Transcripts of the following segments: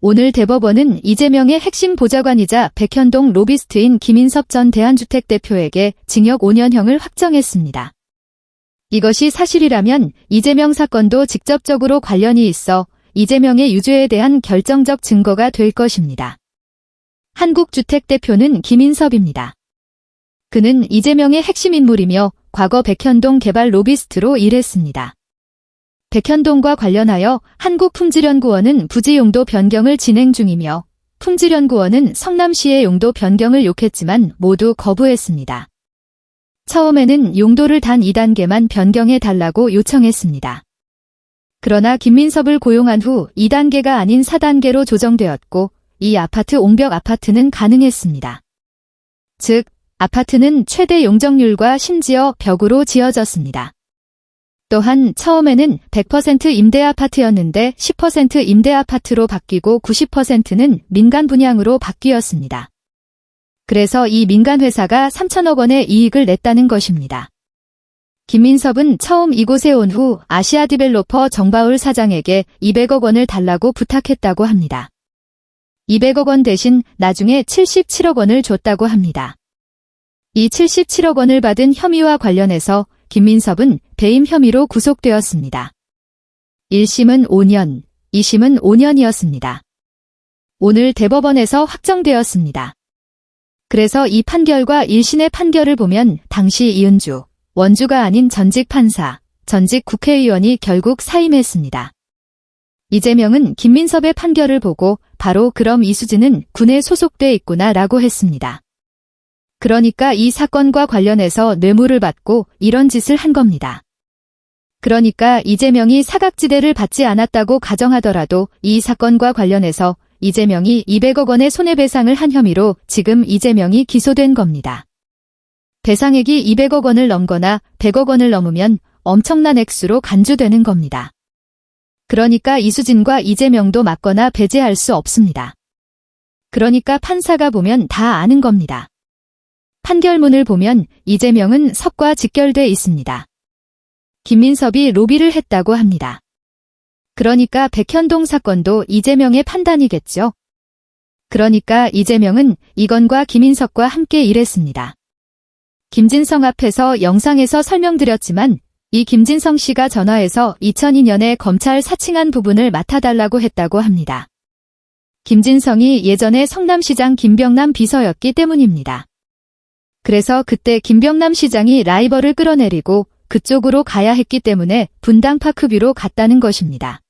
오늘 대법원은 이재명의 핵심 보좌관이자 백현동 로비스트인 김인섭 전 대한주택 대표에게 징역 5년형을 확정했습니다. 이것이 사실이라면 이재명 사건도 직접적으로 관련이 있어 이재명의 유죄에 대한 결정적 증거가 될 것입니다. 한국주택 대표는 김인섭입니다. 그는 이재명의 핵심 인물이며 과거 백현동 개발 로비스트로 일했습니다. 백현동과 관련하여 한국품질연구원은 부지 용도 변경을 진행 중이며 품질연구원은 성남시의 용도 변경을 요했지만 모두 거부했습니다. 처음에는 용도를 단 2단계만 변경해 달라고 요청했습니다. 그러나 김민섭을 고용한 후 2단계가 아닌 4단계로 조정되었고 이 아파트 옹벽 아파트는 가능했습니다. 즉, 아파트는 최대 용적률과 심지어 벽으로 지어졌습니다. 또한 처음에는 100% 임대 아파트였는데 10% 임대 아파트로 바뀌고 90%는 민간 분양으로 바뀌었습니다. 그래서 이 민간 회사가 3천억 원의 이익을 냈다는 것입니다. 김민섭은 처음 이곳에 온 후 아시아 디벨로퍼 정바울 사장에게 200억 원을 달라고 부탁했다고 합니다. 200억 원 대신 나중에 77억 원을 줬다고 합니다. 이 77억 원을 받은 혐의와 관련해서 김민섭은 배임 혐의로 구속되었습니다. 1심은 5년, 2심은 5년이었습니다. 오늘 대법원에서 확정되었습니다. 그래서 이 판결과 1심의 판결을 보면 당시 이은주, 원주가 아닌 전직 판사, 전직 국회의원이 결국 사임했습니다. 이재명은 김민섭의 판결을 보고 바로 그럼 이수진은 군에 소속돼 있구나 라고 했습니다. 그러니까 이 사건과 관련해서 뇌물을 받고 이런 짓을 한 겁니다. 그러니까 이재명이 사각지대를 받지 않았다고 가정하더라도 이 사건과 관련해서 이재명이 200억 원의 손해배상을 한 혐의로 지금 이재명이 기소된 겁니다. 배상액이 200억 원을 넘거나 100억 원을 넘으면 엄청난 액수로 간주되는 겁니다. 그러니까 이수진과 이재명도 맞거나 배제할 수 없습니다. 그러니까 판사가 보면 다 아는 겁니다. 판결문을 보면 이재명은 석과 직결돼 있습니다. 김민섭이 로비를 했다고 합니다. 그러니까 백현동 사건도 이재명의 판단이겠죠. 그러니까 이재명은 이건과 김인석과 함께 일했습니다. 김진성 앞에서 영상에서 설명드렸지만 이 김진성 씨가 전화해서 2002년에 검찰 사칭한 부분을 맡아달라고 했다고 합니다. 김진성이 예전에 성남시장 김병남 비서였기 때문입니다. 그래서 그때 김병남 시장이 라이벌을 끌어내리고 그쪽으로 가야 했기 때문에 분당 파크뷰로 갔다는 것입니다.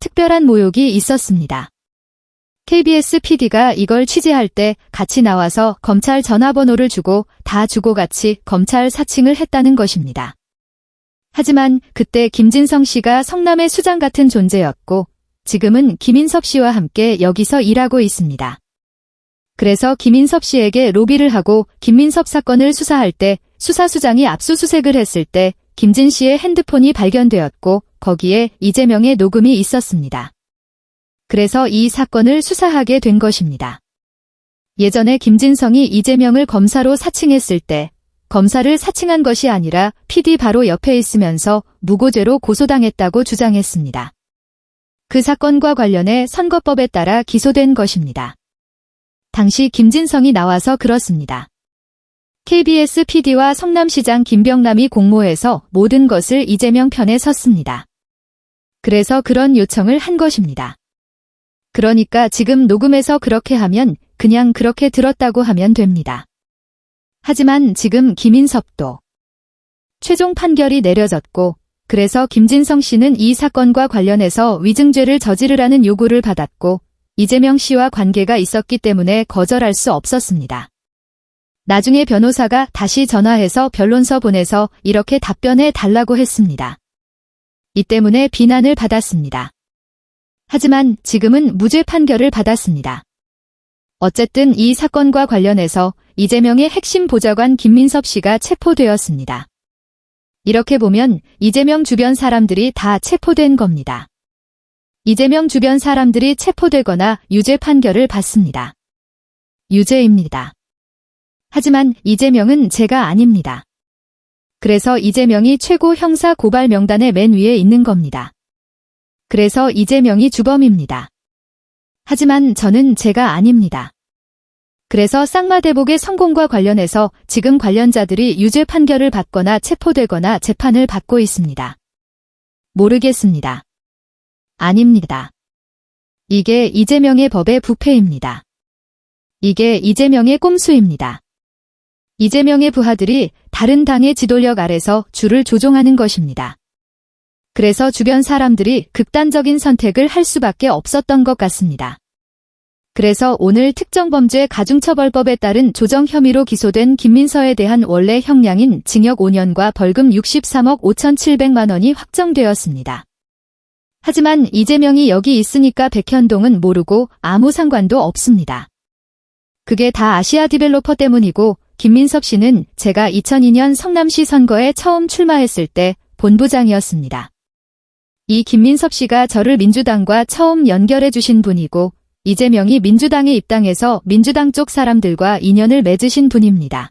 특별한 모욕이 있었습니다. KBS PD가 이걸 취재할 때 같이 나와서 검찰 전화번호를 주고 다 주고 같이 검찰 사칭을 했다는 것입니다. 하지만 그때 김진성 씨가 성남의 수장 같은 존재였고 지금은 김인섭 씨와 함께 여기서 일하고 있습니다. 그래서 김인섭 씨에게 로비를 하고 김민섭 사건을 수사할 때 수사수장이 압수수색을 했을 때 김진 씨의 핸드폰이 발견되었고 거기에 이재명의 녹음이 있었습니다. 그래서 이 사건을 수사하게 된 것입니다. 예전에 김진성이 이재명을 검사로 사칭했을 때 검사를 사칭한 것이 아니라 PD 바로 옆에 있으면서 무고죄로 고소당했다고 주장했습니다. 그 사건과 관련해 선거법에 따라 기소된 것입니다. 당시 김진성이 나와서 그렇습니다. KBS PD와 성남시장 김병남이 공모해서 모든 것을 이재명 편에 섰습니다. 그래서 그런 요청을 한 것입니다. 그러니까 지금 녹음해서 그렇게 하면 그냥 그렇게 들었다고 하면 됩니다. 하지만 지금 김인섭도 최종 판결이 내려졌고 그래서 김진성 씨는 이 사건과 관련해서 위증죄를 저지르라는 요구를 받았고 이재명 씨와 관계가 있었기 때문에 거절할 수 없었습니다. 나중에 변호사가 다시 전화해서 변론서 보내서 이렇게 답변해 달라고 했습니다. 이 때문에 비난을 받았습니다. 하지만 지금은 무죄 판결을 받았습니다. 어쨌든 이 사건과 관련해서 이재명의 핵심 보좌관 김민섭 씨가 체포되었습니다. 이렇게 보면 이재명 주변 사람들이 다 체포된 겁니다. 이재명 주변 사람들이 체포되거나 유죄 판결을 받습니다. 유죄입니다. 하지만 이재명은 죄가 아닙니다. 그래서 이재명이 최고 형사 고발 명단의 맨 위에 있는 겁니다. 그래서 이재명이 주범입니다. 하지만 저는 제가 아닙니다. 그래서 쌍마대복의 성공과 관련해서 지금 관련자들이 유죄 판결을 받거나 체포되거나 재판을 받고 있습니다. 모르겠습니다. 아닙니다. 이게 이재명의 법의 부패입니다. 이게 이재명의 꼼수입니다. 이재명의 부하들이 다른 당의 지도력 아래서 줄을 조종하는 것입니다. 그래서 주변 사람들이 극단적인 선택을 할 수밖에 없었던 것 같습니다. 그래서 오늘 특정범죄 가중처벌법에 따른 조정 혐의로 기소된 김민서에 대한 원래 형량인 징역 5년과 벌금 63억 5,700만 원이 확정되었습니다. 하지만 이재명이 여기 있으니까 백현동은 모르고 아무 상관도 없습니다. 그게 다 아시아 디벨로퍼 때문이고 김민섭 씨는 제가 2002년 성남시 선거에 처음 출마했을 때 본부장이었습니다. 이 김민섭 씨가 저를 민주당과 처음 연결해 주신 분이고 이재명이 민주당에 입당해서 민주당 쪽 사람들과 인연을 맺으신 분입니다.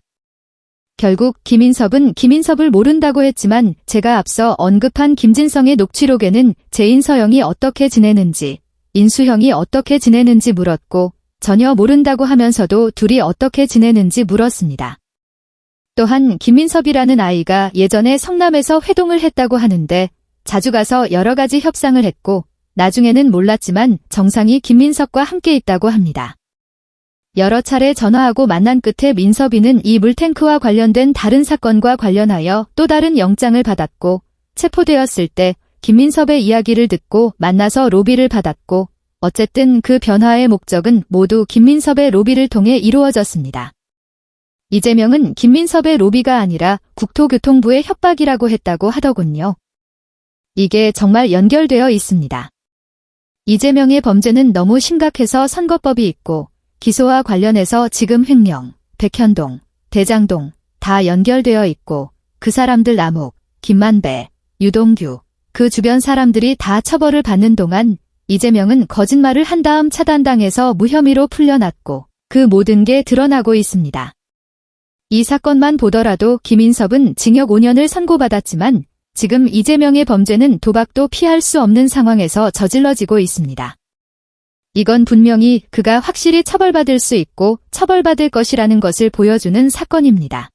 결국 김인섭은 김인섭을 모른다고 했지만 제가 앞서 언급한 김진성의 녹취록에는 제인 서영이 어떻게 지내는지, 인수형이 어떻게 지내는지 물었고 전혀 모른다고 하면서도 둘이 어떻게 지내는지 물었습니다. 또한 김민섭이라는 아이가 예전에 성남에서 회동을 했다고 하는데 자주 가서 여러 가지 협상을 했고 나중에는 몰랐지만 정상이 김민석과 함께 있다고 합니다. 여러 차례 전화하고 만난 끝에 민섭이는 이 물탱크와 관련된 다른 사건과 관련하여 또 다른 영장을 받았고 체포되었을 때 김민섭의 이야기를 듣고 만나서 로비를 받았고 어쨌든 그 변화의 목적은 모두 김민섭의 로비를 통해 이루어졌습니다. 이재명은 김민섭의 로비가 아니라 국토교통부의 협박이라고 했다고 하더군요. 이게 정말 연결되어 있습니다. 이재명의 범죄는 너무 심각해서 선거법이 있고 기소와 관련해서 지금 횡령, 백현동, 대장동 다 연결되어 있고 그 사람들 남욱, 김만배, 유동규 그 주변 사람들이 다 처벌을 받는 동안 이재명은 거짓말을 한 다음 차단당해서 무혐의로 풀려났고 그 모든 게 드러나고 있습니다. 이 사건만 보더라도 김인섭은 징역 5년을 선고받았지만 지금 이재명의 범죄는 도박도 피할 수 없는 상황에서 저질러지고 있습니다. 이건 분명히 그가 확실히 처벌받을 수 있고 처벌받을 것이라는 것을 보여주는 사건입니다.